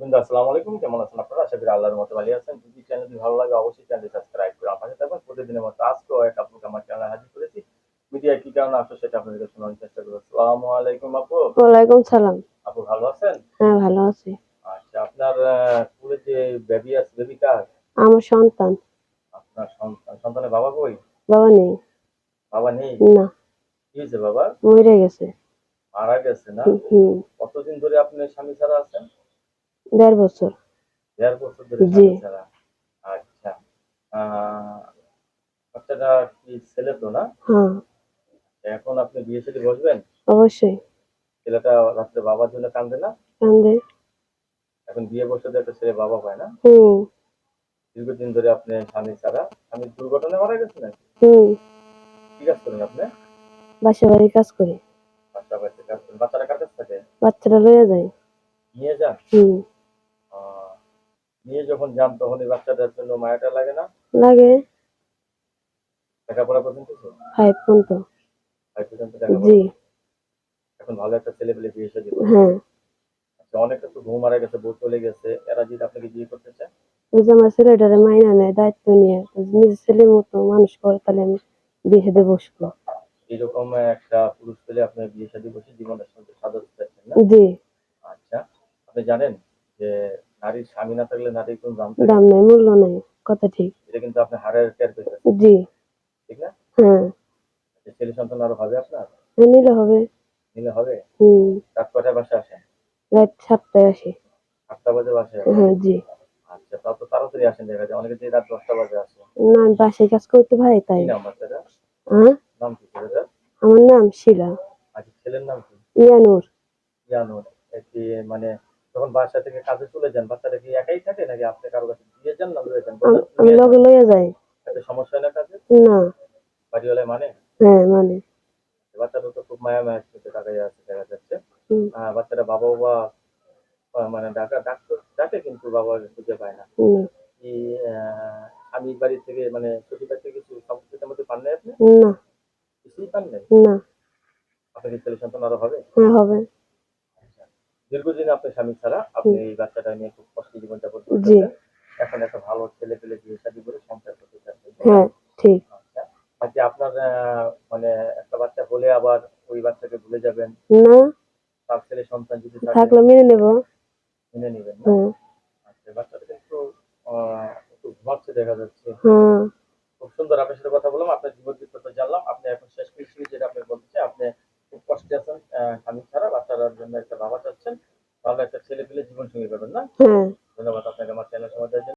দর্শক আসসালামু আলাইকুম। কেমন আছেন আপনারা? আশা করি আল্লাহর মতো ভালো আছেন। যদি চ্যানেলটি ভালো লাগে অবশ্যই চ্যানেলটি সাবস্ক্রাইব করে আমার থাকবেন। প্রতিদিনের মতো আজকেও এক আপুকে আমার চ্যানেলে হাজির করেছি। মিডিয়া কি কারণে আসো সেটা আপনাদের শোনানোর চেষ্টা করব। আসসালামু আলাইকুম আপু। ওয়ালাইকুম সালাম। আপু ভালো আছেন? হ্যাঁ ভালো আছি। আচ্ছা আপনার স্কুলে যে বেবি আছে বেবি কার? আমার সন্তান। আপনার সন্তান সন্তানের বাবা কই? বাবা নেই। বাবা নেই? না। কি হয়েছে বাবা? মরে গেছে। মারা গেছে না? কতদিন ধরে আপনি স্বামী ছাড়া আছেন? দেড় বছর। দেড় বছর ধরে জি। আচ্ছা। বাচ্চাটা কি ছেলে তো না? হ্যাঁ। এখন আপনি বিয়ে সাথে বসবেন? অবশ্যই। ছেলেটা রাত্রে বাবার জন্য কান্দে না? কান্দে। এখন বিয়ে বসে তো একটা ছেলে বাবা পায় না? হুম। দীর্ঘদিন ধরে আপনি স্বামী ছাড়া? স্বামী দুর্ঘটনায় মারা গেছে নাকি? হুম। কি কাজ করেন আপনি? বাসা বাড়ি কাজ করি। বাচ্চা বাচ্চা কাজ করেন। বাচ্চারা কাছে থাকে? বাচ্চারা লয়ে যায়। নিয়ে যান? হুম। নিয়ে যখন যান তখন এই বাচ্চাটার জন্য মায়াটা লাগে না? লাগে। লেখাপড়া পর্যন্ত? তো? ফাইভ পর্যন্ত। ফাইভ পর্যন্ত জি। এখন ভালো একটা ছেলে পেলে বিয়ে সাথে হ্যাঁ। আচ্ছা অনেকটা তো বউ মারা গেছে বউ চলে গেছে। এরা যদি আপনাকে বিয়ে করতে চায়? ওই যে আমার ছেলেটারে মাইনা নেয় দায়িত্ব নিয়ে। নিজের ছেলের মতো মানুষ করে তাহলে আমি বিয়ে দিয়ে বসবো। এরকম একটা পুরুষ পেলে আপনার বিয়ে সাথে বসে জীবনের সঙ্গে সাজাতে চাচ্ছেন না? জি। আচ্ছা আপনি জানেন যে নারীর স্বামী না থাকলে নারীর কোনো দাম দাম নাই মূল্য নাই কথা ঠিক। এটা কিন্তু আপনি হারের টের পেয়েছেন জি। ঠিক না? হ্যাঁ। ছেলে সন্তান আরও হবে আপনার? হ্যাঁ, নিলে হবে। নিলে হবে? হুম। রাত কটায় বাসে আসেন? রাত সাতটায় আসি। আটটা বাজে বাসে হ্যাঁ জি। আচ্ছা তাও তো তাড়াতাড়ি আসেন দেখা যায়। অনেকে যে রাত দশটা বাজে আসে। না বাসায় কাজ করতে ভাই তাই। নাম বাচ্চাটা হ্যাঁ? নাম কি ছেলেটা আমার নাম শিলা। আচ্ছা ছেলের নাম কি? ইয়ানুর। জানো কি মানে যখন বাসা থেকে কাজে চলে যান বাচ্চাটা কি একাই থাকে নাকি আপনি কারও কাছে দিয়ে যান না লয়ে যান? আমি লগে লইয়া যাই। একটা সমস্যা না কাজে না। বাড়িওয়ালায় মানে? হ্যাঁ মানে। বাচ্চাটা তো খুব মায়া মায়া করতে টাকাই আছে দেখা যাচ্ছে। হুম, বাচ্চাটা বাবা বাবা মানে ডাকা ডাক্তার ডাকে কিন্তু বাবা খুঁজে পায় না। কি আমি বাড়ি থেকে মানে ছুটি বাড়ি থেকে কিছু সম্পত্তির মধ্যে পান নাই আপনি? না। কিছুই পান নাই? না। আপনার কি ছেলে সন্তান আরও হবে? হ্যাঁ হবে। দীর্ঘদিন আপনার স্বামী ছাড়া আপনি এই বাচ্চাটা নিয়ে খুব কষ্ট জীবনযাপন জি। করতেছেন এখন একটা ভালো ছেলে পেলে বিয়ে শাদী করে সংসার করতে চাচ্ছেন হ্যাঁ ঠিক। আচ্ছা। আপনার মানে একটা বাচ্চা হলে আবার ওই বাচ্চাকে ভুলে যাবেন? না। তার ছেলে সন্তান যদি থাকলে মেনে নেব। মেনে নেবেন আচ্ছা বাচ্চাটা কিন্তু একটু ঘুমাচ্ছে দেখা যাচ্ছে। খুব সুন্দর আপনার সাথে কথা বললাম আপনার জীবন বৃত্তান্ত জানলাম। আপনি এখন শেষ কৃষি যেটা আপনি বলতে চাই আপনি খুব কষ্টে আছেন স্বামী ছাড়া বাচ্চার জন্য একটা বাবা চাচ্ছেন। তাহলে একটা ছেলে পেলে জীবন সঙ্গী পাবেন না। ধন্যবাদ আপনাকে আমার চ্যানেল সময় দেওয়ার জন্য।